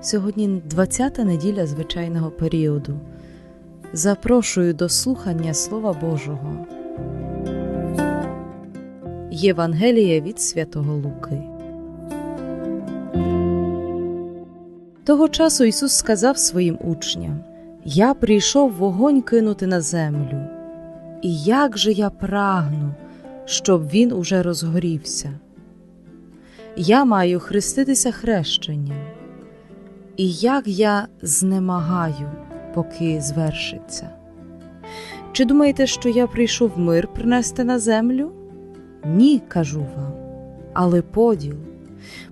Сьогодні 20-та неділя звичайного періоду. Запрошую до слухання Слова Божого. Євангеліє від Святого Луки. Того часу Ісус сказав своїм учням: Я прийшов вогонь кинути на землю, і як же я прагну, щоб він уже розгорівся. Я маю хреститися хрещенням, і як я знемагаю, поки звершиться. Чи думаєте, що я прийшов мир принести на землю? Ні, кажу вам, але поділ.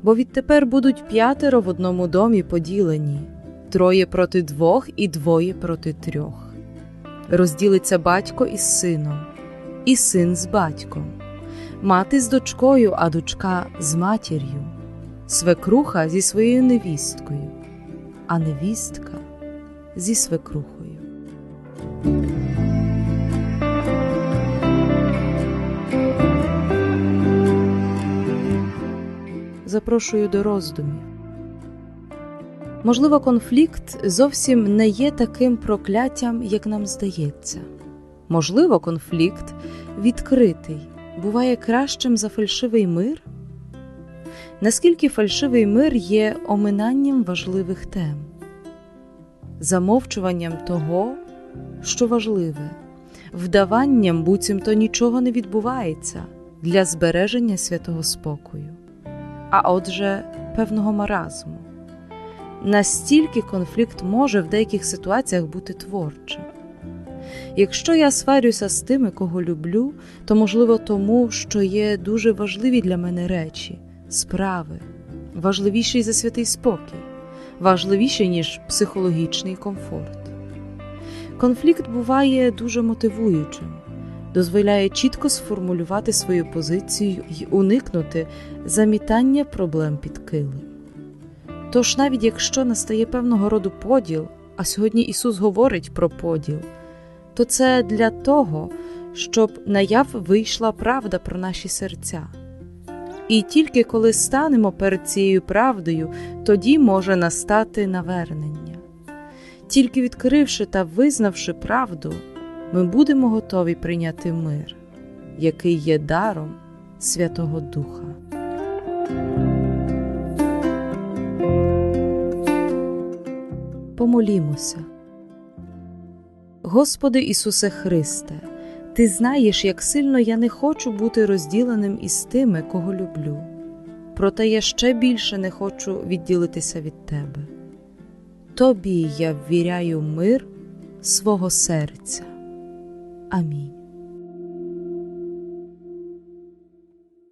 Бо відтепер будуть п'ятеро в одному домі поділені, троє проти двох і двоє проти трьох. Розділиться батько із сином, і син з батьком, мати з дочкою, а дочка з матір'ю, свекруха зі своєю невісткою, а невістка зі свекрухою. Запрошую до роздумів. Можливо, конфлікт зовсім не є таким прокляттям, як нам здається. Можливо, конфлікт відкритий, буває кращим за фальшивий мир? Наскільки фальшивий мир є оминанням важливих тем, замовчуванням того, що важливе, вдаванням буцімто нічого не відбувається для збереження святого спокою, а отже, певного маразму. Настільки конфлікт може в деяких ситуаціях бути творчим. Якщо я сварюся з тими, кого люблю, то можливо тому, що є дуже важливі для мене речі, справи, важливіші за святий спокій, важливіші, ніж психологічний комфорт. Конфлікт буває дуже мотивуючим, дозволяє чітко сформулювати свою позицію і уникнути замітання проблем під килим. Тож, навіть якщо настає певного роду поділ, а сьогодні Ісус говорить про поділ, то це для того, щоб наяв вийшла правда про наші серця. І тільки коли станемо перед цією правдою, тоді може настати навернення. Тільки відкривши та визнавши правду, ми будемо готові прийняти мир, який є даром Святого Духа. Помолімося. Господи Ісусе Христе, Ти знаєш, як сильно я не хочу бути розділеним із тими, кого люблю, проте я ще більше не хочу відділитися від Тебе. Тобі я ввіряю мир свого серця. Амінь.